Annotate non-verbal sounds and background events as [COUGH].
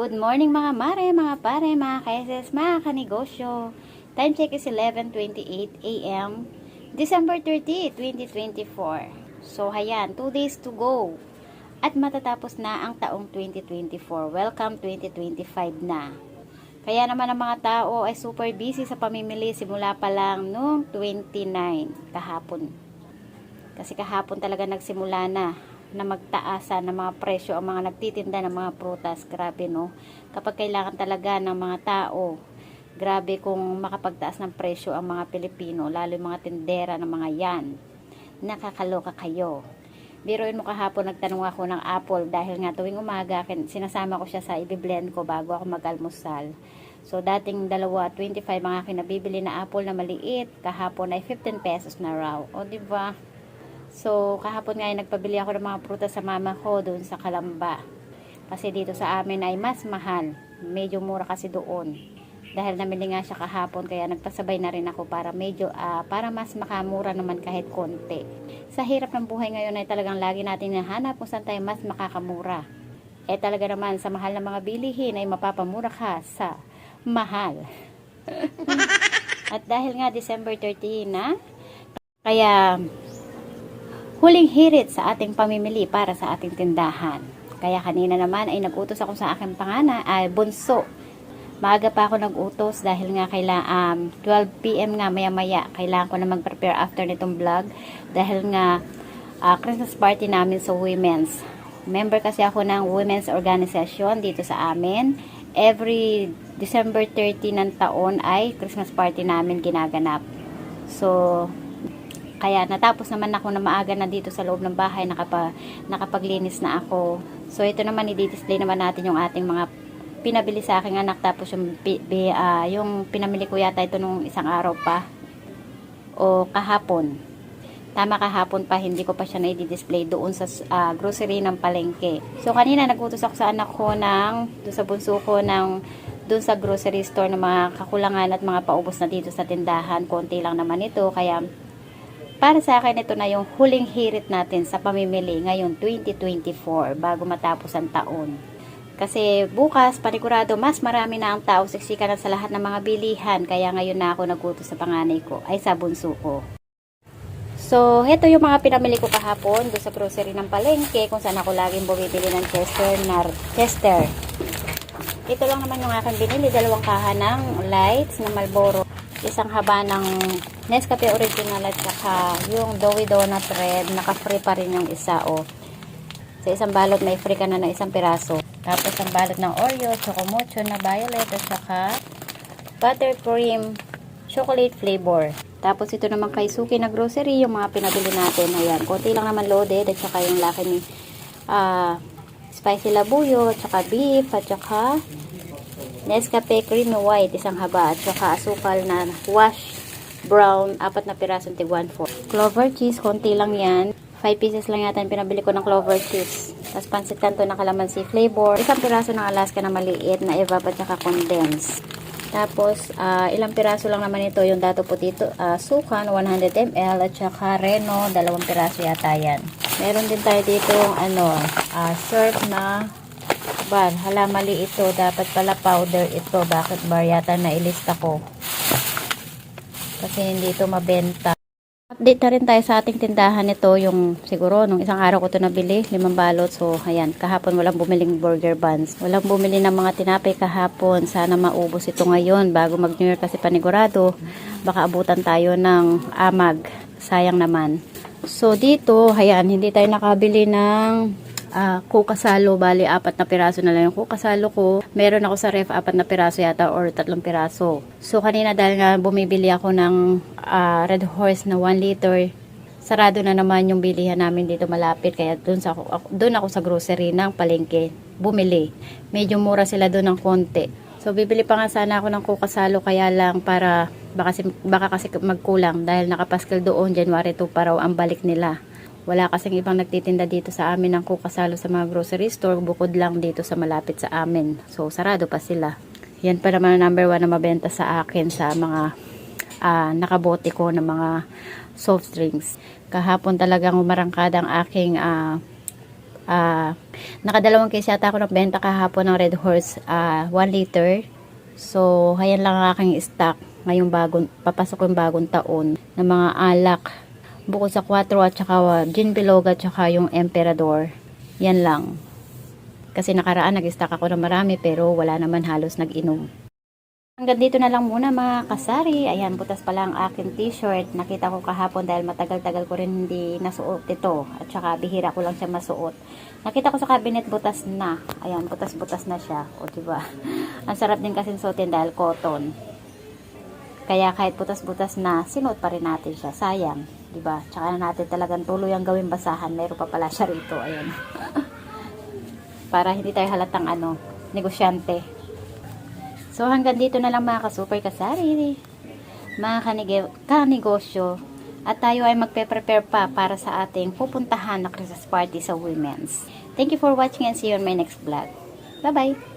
Good morning mga mare, mga pare, mga kaises, mga kanegosyo. Time check is 11.28 a.m. December 30, 2024. So, hayan, 2 days to go. At matatapos na ang taong 2024. Welcome 2025 na. Kaya naman ang mga tao ay super busy sa pamimili simula pa lang noong 29 kahapon. Kasi kahapon talaga nagsimula na na magtaasan ng mga presyo ang mga nagtitinda ng mga prutas. Grabe no. Kapag kailangan talaga ng mga tao, grabe kung makapagtaas ng presyo ang mga Pilipino, lalo yung mga tindera ng mga yan. Nakakaloka kayo. Biruin mo kahapon, nagtanong ako ng apple dahil nga tuwing umaga, sinasama ko siya sa ibiblend ko bago ako mag-almusal. So, dating dalawa, 25 mga kinabibili na apple na maliit, kahapon ay 15 pesos na raw. O, di ba? So, kahapon nga ay nagpabili ako ng mga prutas sa mama ko doon sa Kalamba. Kasi dito sa amin ay mas mahal. Medyo mura kasi doon. Dahil namili nga siya kahapon kaya nagpasabay na rin ako para medyo ah, para mas makamura naman kahit konti. Sa hirap ng buhay ngayon ay talagang lagi natin nahanap kung saan tayo mas makakamura. Eh talaga naman sa mahal ng mga bilihin ay mapapamura ka sa mahal. [LAUGHS] At dahil nga December 13 na, kaya huling hirit sa ating pamimili para sa ating tindahan. Kaya kanina naman ay nagutos ako sa aking pangana, ay bunso. Maaga pa ako nagutos dahil nga kaila um, 12 p.m. nga maya maya. Kailangan ko na mag-prepare after nitong vlog dahil nga ah, Christmas party namin sa women's. Member kasi ako ng women's organization dito sa amin. Every December 30 ng taon ay Christmas party namin ginaganap. So, kaya natapos naman ako na maaga na dito sa loob ng bahay, nakapa, nakapaglinis na ako. So ito naman i-display naman natin yung ating mga pinabili sa aking anak tapos yung, ah, yung pinamili ko yata ito nung isang araw pa o kahapon. Tama kahapon pa, hindi ko pa siya na-display doon sa ah, grocery ng palengke. So kanina nagutos ako sa anak ko ng, doon sa bunso ko ng doon sa grocery store ng mga kakulangan at mga paubos na dito sa tindahan. Konti lang naman ito, kaya para sa akin, ito na yung huling hirit natin sa pamimili ngayon 2024 bago matapos ang taon. Kasi bukas, panigurado, mas marami na ang tao siksika na sa lahat ng mga bilihan. Kaya ngayon na ako nagutos sa panganay ko, ay sa bunso ko. So, ito yung mga pinamili ko kahapon doon sa grocery ng palengke kung saan ako laging bumibili ng Chester. Nar Chester. Ito lang naman yung aking binili, dalawang kaha ng lights na Marlboro. Isang haba ng Nescafe Original at saka yung Doughy Donut Red, naka-free pa rin yung isa, oh. Sa isang balot may free ka na ng isang piraso. Tapos ang balot ng Oreo, Chocomocho na violet at saka buttercream chocolate flavor. Tapos ito naman kay Suki na grocery, yung mga pinabili natin. Ayan, konti lang naman loaded at saka yung laki ni ah, spicy labuyo, at saka beef, at saka Nescafe creamy white, isang haba, at saka asukal na wash brown, apat na pirasong tig 1-4. Clover cheese, konti lang yan. 5 pieces lang yata yung pinabili ko ng clover cheese. Tapos pansit kanto na kalamansi flavor. Isang piraso ng Alaska na maliit na evap at saka condense. Tapos, ah, ilang piraso lang naman ito, yung dato potito, uh, sukan, 100 ml, at saka reno, dalawang piraso yata yan. Meron din tayo dito, ano, ah, syrup na bar. Hala, mali ito. Dapat pala powder ito. Bakit bar yata na ilista ko? Kasi hindi ito mabenta. Update na rin tayo sa ating tindahan nito. Yung siguro, nung isang araw ko ito nabili, limang balot. So, ayan, kahapon walang bumiling burger buns. Walang bumili ng mga tinapay kahapon. Sana maubos ito ngayon bago mag New Year kasi panigurado. Baka abutan tayo ng amag. Sayang naman. So, dito, ayan, hindi tayo nakabili ng ah kukasalo, bali apat na piraso na lang yung kukasalo ko. Meron ako sa ref, apat na piraso yata or tatlong piraso. So kanina dahil nga bumibili ako ng ah, Red Horse na 1 liter, sarado na naman yung bilihan namin dito malapit. Kaya doon sa, ako- doon ako sa grocery ng palengke, bumili. Medyo mura sila doon ng konti. So bibili pa nga sana ako ng kukasalo kaya lang para baka, baka kasi magkulang dahil nakapaskal doon January 2 pa raw ang balik nila. Wala kasing ibang nagtitinda dito sa amin ng kukasalo sa mga grocery store bukod lang dito sa malapit sa amin. So, sarado pa sila. Yan pa naman number one na mabenta sa akin sa mga ah, nakabote ko ng mga soft drinks. Kahapon talagang umarangkada ang aking ah, Ah, nakadalawang case yata ako nagbenta kahapon ng Red Horse, ah, 1 liter. So, hayan lang ang aking stock ngayong bagong, papasok yung bagong taon ng mga alak. Bukod sa 4 at saka uh, Gin Biloga at saka yung Emperador. Yan lang. Kasi nakaraan nag-stock ako ng marami pero wala naman halos nag-inom. Hanggang dito na lang muna mga kasari. Ayan, butas pala ang akin t-shirt. Nakita ko kahapon dahil matagal-tagal ko rin hindi nasuot ito. At saka bihira ko lang siya masuot. Nakita ko sa cabinet butas na. Ayan, butas-butas na siya. O diba? [LAUGHS] ang sarap din kasi suotin dahil cotton. Kaya kahit butas-butas na, sinuot pa rin natin siya. Sayang. Diba? Tsaka na natin talagang tuloy ang gawin basahan. Meron pa pala siya rito. Ayan. [LAUGHS] Para hindi tayo halatang ano, negosyante. So hanggang dito na lang mga ka-super kasari, mga kanegosyo, at tayo ay magpe-prepare pa para sa ating pupuntahan na Christmas party sa Women's. Thank you for watching and see you on my next vlog. Bye-bye!